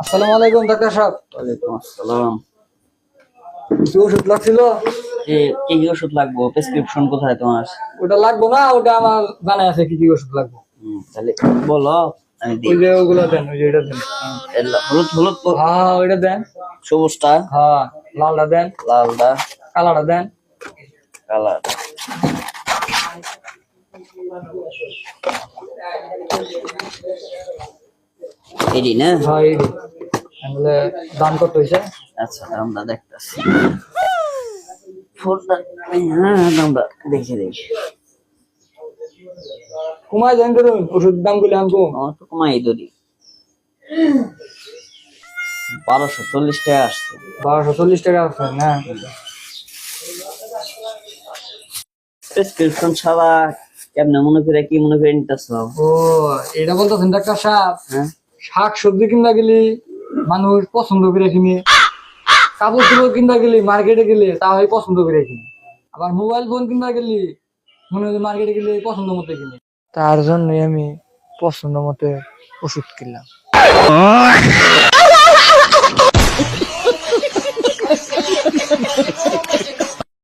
আসসালামু আলাইকুম ডাক্তার সাহেব। ওয়ালাইকুম আসসালাম। কিছু ওষুধ লাগছিল? এ কি কি ওষুধ লাগবো? প্রেসক্রিপশন কোথায় তোমার? ওটা লাগবো না ওটা আমার জানা আছে কি কি ওষুধ লাগবে। তাহলে বলো আমি দিই। ওই যে ওগুলো দেন ওই যে এটা দেন। হলুদ হলুদ হ্যাঁ ওইটা দেন। সবুজটা? হ্যাঁ লালটা দেন। লালটা? কালারটা দেন। কালার। এডি না হ্যাঁ এই তাহলে দাম কত হয়েছে। আচ্ছা দামটা দেখতেছি। ফুলটা হ্যাঁ দামটা দেখি দেখি কমায় দেন করুন ওষুধ দামগুলো আমার তো কমাই ধরি বারোশো চল্লিশ টাকা আসছে। বারোশো চল্লিশ টাকা আছে না? প্রেসক্রিপশন ছাড়া কেমনে মনে করে কি মনে করে নিতেছ? ও এটা বলতেছেন ডাক্তার সাহেব। হ্যাঁ। শাক সবজি কিনা গেলি মানুষ পছন্দ করে কিনে। কাপড় চোপড় কিনা গেলি মার্কেটে গেলে তা হয় পছন্দ করে কিনে। আবার মোবাইল ফোন কিনা গেলি মনে হয় মার্কেটে গেলে পছন্দ মতো কিনে। তার জন্যই আমি পছন্দ মতো ওষুধ কিনলাম।